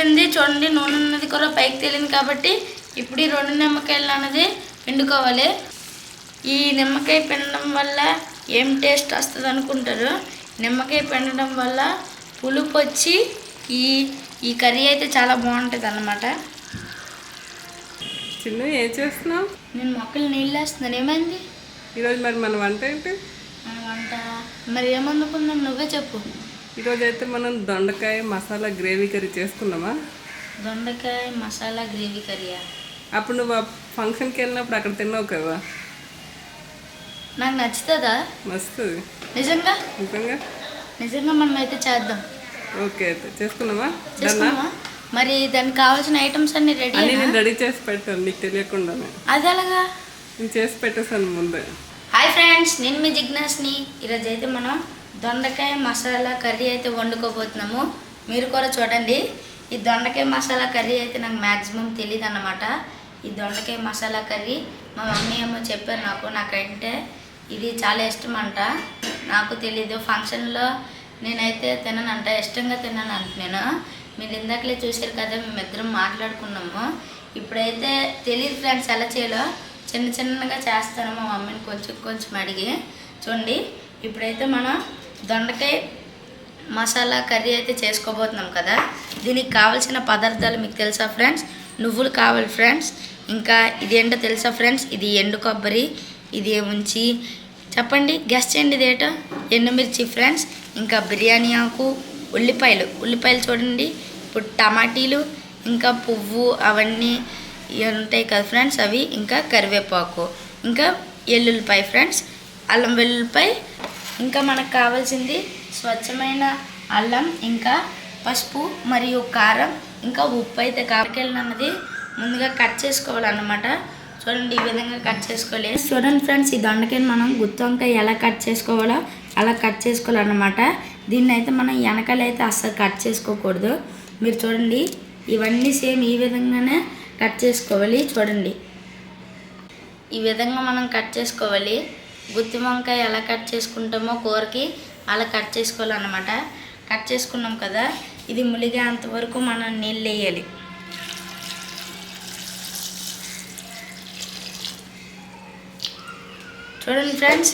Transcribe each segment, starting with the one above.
అయిపోయింది చూడండి నూనె అన్నది కూడా పైకి తేలింది కాబట్టి ఇప్పుడు ఈ రెండు నిమ్మకాయలు అన్నది పిండుకోవాలి. ఈ నిమ్మకాయ పిండడం వల్ల ఏం టేస్ట్ వస్తుంది అనుకుంటారు? నిమ్మకాయ పిండడం వల్ల పులుపు వచ్చి ఈ ఈ కర్రీ అయితే చాలా బాగుంటుంది అన్నమాట. చిన్న ఏం చేస్తున్నావు? నేను మొక్కలు నీళ్ళు వేస్తున్నాను. ఏమైంది? ఈరోజు మరి మన వంట ఏంటి? మన వంట? మరి ఏమనుకుందాం నువ్వే చెప్పు. ఈరోజు అయితే మనం దొండకాయ మసాలా గ్రేవీ కర్రీ చేసుకున్నామా దొండకాయ మసాలా గ్రేవీ కర్రీయా? అప్పుడు నువ్వు ఫంక్షన్కి వెళ్ళినప్పుడు అక్కడ తిన్నావు కదా? నాకు నచ్చుతుందా? మస్తు. నిజంగా? నిజంగా? నిజంగా మనం అయితే చేద్దాం. ఓకే అయితే. చేసుకున్నామా డన్నా చేసుకున్నావా మరి దానికి కావాల్సిన ఐటమ్స్ అన్ని రెడీ అన్నీ నేను రెడీ చేసి పెట్టాను నీకు తెలియకుండానే. అది ఎలాగా? నేను చేసి పెట్టేసాను ముందే. హాయ్ ఫ్రెండ్స్ నేను మీ జిజ్ఞాస్ని. ఈరోజు అయితే మనం దొండకాయ మసాలా కర్రీ అయితే వండుకోబోతున్నాము. మీరు కూడా చూడండి. ఈ దొండకాయ మసాలా కర్రీ అయితే నాకు మ్యాక్సిమం తెలియదు అన్నమాట ఈ దొండకాయ మసాలా కర్రీ మా మమ్మీ ఏమో చెప్పారు నాకు. నాకంటే ఇది చాలా ఇష్టం అంట నాకు తెలీదు. ఫంక్షన్లో నేనైతే తిననంట. ఇష్టంగా తిన్నాను అంట నేను. మీరు ఇందాకలే చూశారు కదా మేమిద్దరం మాట్లాడుకున్నాము. ఇప్పుడైతే తెలియదు ఫ్రెండ్స్ ఎలా చేయాలో. చిన్న చిన్నగా చేస్తాను మా మమ్మీని కొంచెం కొంచెం అడిగి. చూడండి. ఇప్పుడైతే మనం దొండకాయ మసాలా కర్రీ అయితే చేసుకోబోతున్నాం కదా. దీనికి కావాల్సిన పదార్థాలు మీకు తెలుసా ఫ్రెండ్స్? నువ్వులు కావాలి ఫ్రెండ్స్. ఇంకా ఇది ఏంటో తెలుసా ఫ్రెండ్స్? ఇది ఎండు కొబ్బరి ఇది ఏముంచి చెప్పండి గెస్ట్ చేయండి ఇదేటో ఎండుమిర్చి ఫ్రెండ్స్. ఇంకా బిర్యానీ ఆకు ఉల్లిపాయలు. ఉల్లిపాయలు చూడండి. ఇప్పుడు టమాటీలు ఇంకా పువ్వు అవన్నీ ఉంటాయి కదా ఫ్రెండ్స్ అవి. ఇంకా కరివేపాకు. ఇంకా ఎల్లుల్లిపాయ ఫ్రెండ్స్. అల్లం వెల్లుల్లిపాయ ఇంకా మనకు కావాల్సింది స్వచ్ఛమైన అల్లం ఇంకా పసుపు మరియు కారం ఇంకా ఉప్పు అయితే కాకెళ్ళినది ముందుగా కట్ చేసుకోవాలన్నమాట. చూడండి ఈ విధంగా కట్ చేసుకోవాలి. చూడండి ఫ్రెండ్స్ ఈ దొండకాయని మనం గుత్తి వంకాయ ఎలా కట్ చేసుకోవాలో అలా కట్ చేసుకోవాలన్నమాట. దీన్ని అయితే మనం వెనకాల అయితే అస్సలు కట్ చేసుకోకూడదు. మీరు చూడండి ఇవన్నీ సేమ్ ఈ విధంగానే కట్ చేసుకోవాలి. చూడండి ఈ విధంగా మనం కట్ చేసుకోవాలి. గుత్తి వంకాయ ఎలా కట్ చేసుకుంటామో కూరకి అలా కట్ చేసుకోవాలన్నమాట. కట్ చేసుకున్నాం కదా ఇది ములిగే అంతవరకు మనం నీళ్ళు వేయాలి. చూడండి ఫ్రెండ్స్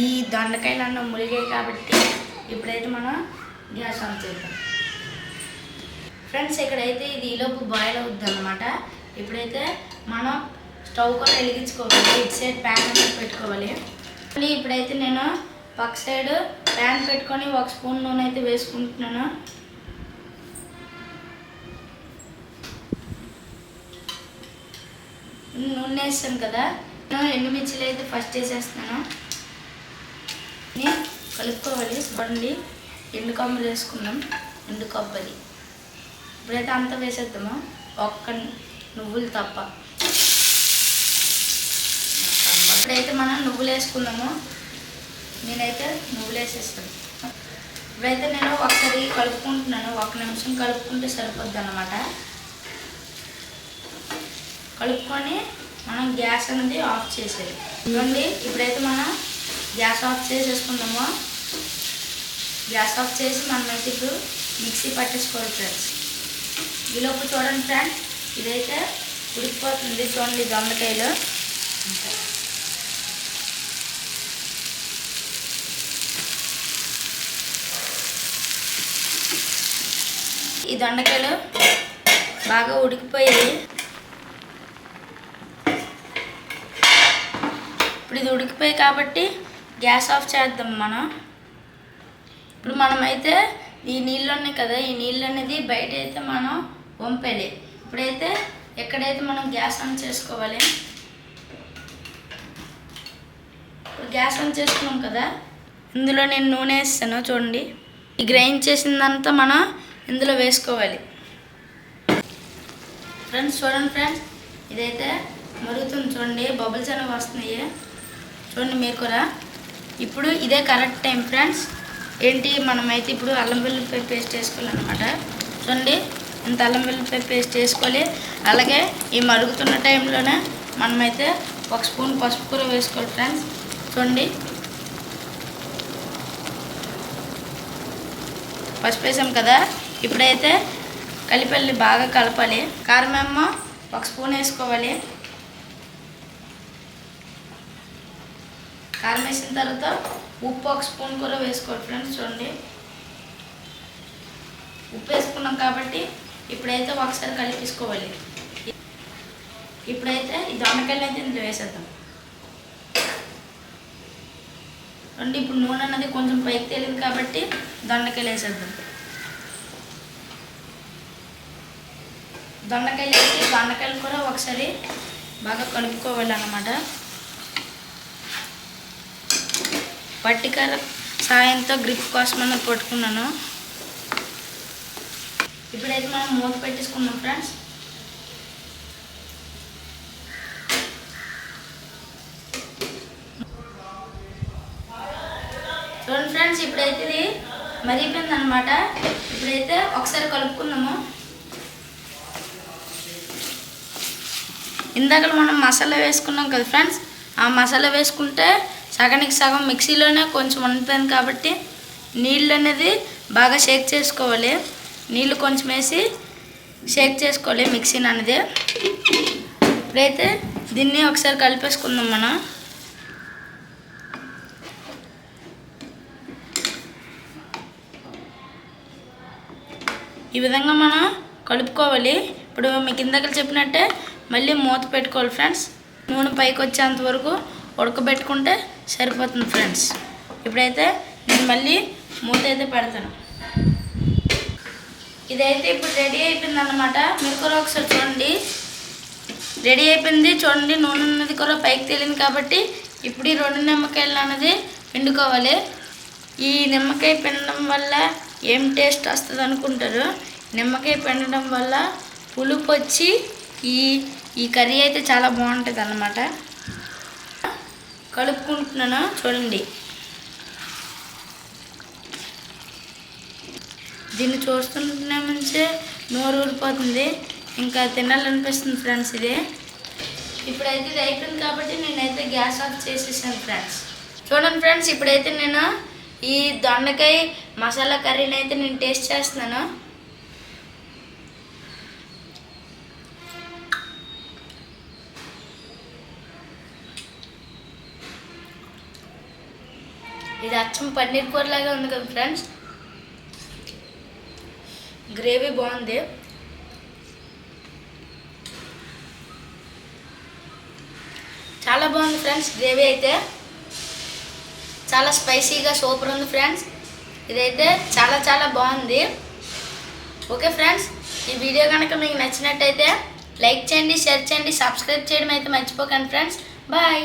ఈ దొండకాయలు అన్న ములిగాయి కాబట్టి ఇప్పుడైతే మనం గ్యాస్ ఆన్ చేద్దాం. ఫ్రెండ్స్ ఇక్కడైతే ఇది ఈలోపు బాయిల్ అవుద్ది అనమాట ఇప్పుడైతే మనం స్టవ్ కూడా వెలిగించుకోవాలి ఇటు సైడ్ ప్యాన్ పెట్టుకోవాలి. ఇప్పుడైతే నేను పక్క సైడ్ ప్యాన్ పెట్టుకొని ఒక స్పూన్ నూనె అయితే వేసుకుంటున్నాను. నూనె వేస్తాను కదా నేను ఎండుమిర్చిలు అయితే ఫస్ట్ వేసేస్తున్నాను. కలుపుకోవాలి బండి ఎండు కొబ్బరి వేసుకుందాం ఎండు కొబ్బరి. ఇప్పుడైతే అంతా వేసేద్దాము ఒక్క నువ్వులు తప్ప. ఇప్పుడైతే మనం నువ్వులు వేసుకుందాము. నేనైతే నువ్వులు వేసేస్తాను. ఇప్పుడైతే నేను ఒకసారి కలుపుకుంటున్నాను. ఒక నిమిషం కలుపుకుంటే సరిపోద్ది అనమాట కలుపుకొని మనం గ్యాస్ అనేది ఆఫ్ చేసేది ఇవ్వండి ఇప్పుడైతే మనం గ్యాస్ ఆఫ్ చేసేసుకుందాము. గ్యాస్ ఆఫ్ చేసి మనం అయితే ఇప్పుడు మిక్సీ పట్టేసుకోవాలి ఫ్రెండ్స్. ఈలోపు చూడండి ఫ్రెండ్స్ ఇదైతే ఉడికిపోతుంది. చూడండి దొండకాయలు. ఈ దొండకాయలు బాగా ఉడికిపోయాయి. ఇప్పుడు ఇది ఉడికిపోయి కాబట్టి గ్యాస్ ఆఫ్ చేద్దాం మనం. ఇప్పుడు మనమైతే ఈ నీళ్ళు ఉన్నాయి కదా ఈ నీళ్ళు అనేది బయట అయితే మనం వంపేది ఇప్పుడైతే ఎక్కడైతే మనం గ్యాస్ ఆన్ చేసుకోవాలి ఇప్పుడు గ్యాస్ ఆన్ చేసుకున్నాం కదా ఇందులో నేను నూనె వేస్తాను చూడండి. ఈ గ్రైండ్ చేసిందంతా మనం ఇందులో వేసుకోవాలి. ఫ్రెండ్స్ చూడండి ఫ్రెండ్స్ ఇదైతే మరుగుతుంది చూడండి బబుల్స్ అనేవి వస్తున్నాయి. చూడండి మీరు కూడా. ఇప్పుడు ఇదే కరెక్ట్ టైం ఫ్రెండ్స్ ఏంటి? మనమైతే ఇప్పుడు అల్లం వెల్లుల్లిపాయ పేస్ట్ వేసుకోవాలన్నమాట చూడండి ఇంత అల్లం వెల్లుల్లిపాయ పేస్ట్ వేసుకోవాలి అలాగే ఈ మరుగుతున్న టైంలోనే మనమైతే ఒక స్పూన్ పసుపు కూర వేసుకోవాలి ఫ్రెండ్స్ చూడండి. పసుపు వేసాం కదా? ఇప్పుడైతే కలిపల్లి బాగా కలపాలి. కారం ఒక స్పూన్ వేసుకోవాలి. కారం వేసిన తర్వాత ఉప్పు ఒక స్పూన్ కూడా వేసుకోవాలి ఫ్రెండ్స్ చూడండి. ఉప్పు వేసుకున్నాం కాబట్టి ఇప్పుడైతే ఒకసారి కలిపేసుకోవాలి. ఇప్పుడైతే ఈ దొండకాయలు అయితే ఇందులో వేసేద్దాం. రండి ఇప్పుడు నూనె అన్నది కొంచెం పైకి తేలింది కాబట్టి దొండకాయలు వేసేద్దాం. దొండకాయలు వేసి దొండకాయలు కూడా ఒకసారి బాగా కలుపుకోవాలి పట్టికర సాయంతో గ్రిప్ కోసం అన్నది పట్టుకున్నాను. ఇప్పుడైతే మనం మూత పెట్టేసుకున్నాం ఫ్రెండ్స్. చూడండి ఫ్రెండ్స్ ఇప్పుడైతే ఇది మరిగిపోయింది అనమాట ఇప్పుడైతే ఒకసారి కలుపుకుందాము. ఇందాక మనం మసాలా వేసుకున్నాం కదా ఫ్రెండ్స్ ఆ మసాలా వేసుకుంటే సగానికి సగం మిక్సీలోనే కొంచెం ఉండిపోయింది కాబట్టి నీళ్ళు అనేది బాగా షేక్ చేసుకోవాలి. నీళ్ళు కొంచెం వేసి షేక్ చేసుకోవాలి మిక్సీని అనేది. ఇప్పుడైతే దీన్ని ఒకసారి కలిపేసుకుందాం మనం. ఈ విధంగా మనం కలుపుకోవాలి. ఇప్పుడు మీకు ఇందాక చెప్పినట్టే మళ్ళీ మూత పెట్టుకోవాలి ఫ్రెండ్స్. నూనె పైకి వచ్చేంత వరకు ఉడకబెట్టుకుంటే సరిపోతుంది ఫ్రెండ్స్. ఇప్పుడైతే నేను మళ్ళీ మూత అయితే పెడతాను. ఇదైతే ఇప్పుడు రెడీ అయిపోయింది అనమాట మీరు కూడా ఒకసారి చూడండి. రెడీ అయిపోయింది. చూడండి నూనె అన్నది కూడా పైకి తేలింది కాబట్టి ఇప్పుడు ఈ రెండు నిమ్మకాయలు అన్నది పిండుకోవాలి. ఈ నిమ్మకాయ పిండడం వల్ల ఏం టేస్ట్ వస్తుంది అనుకుంటారు నిమ్మకాయ పిండడం వల్ల పులుపు వచ్చి ఈ ఈ కర్రీ అయితే చాలా బాగుంటుంది అన్నమాట కలుపుకుంటున్నాను చూడండి. దీన్ని చూస్తుంటే మంచి నోరు ఊరిపోతుంది. ఇంకా తినాలనిపిస్తుంది ఫ్రెండ్స్ ఇది. ఇప్పుడైతే ఇది అయిపోయింది కాబట్టి నేనైతే గ్యాస్ ఆఫ్ చేసేసాను ఫ్రెండ్స్. చూడండి ఫ్రెండ్స్ ఇప్పుడైతే నేను ఈ దొండకాయ మసాలా కర్రీని అయితే నేను టేస్ట్ చేస్తున్నాను. ఇది అచ్చం పన్నీర్ కూర లాగా ఉంది కదా ఫ్రెండ్స్. గ్రేవీ బాగుంది. చాలా బాగుంది ఫ్రెండ్స్ గ్రేవీ అయితే. చాలా స్పైసీగా సూపర్ ఉంది ఫ్రెండ్స్. ఇదైతే చాలా చాలా బాగుంది. ఓకే ఫ్రెండ్స్ ఈ వీడియో కనుక మీకు నచ్చినట్టయితే లైక్ చేయండి షేర్ చేయండి సబ్స్క్రైబ్ చేయడం అయితే మర్చిపోకండి ఫ్రెండ్స్. బాయ్.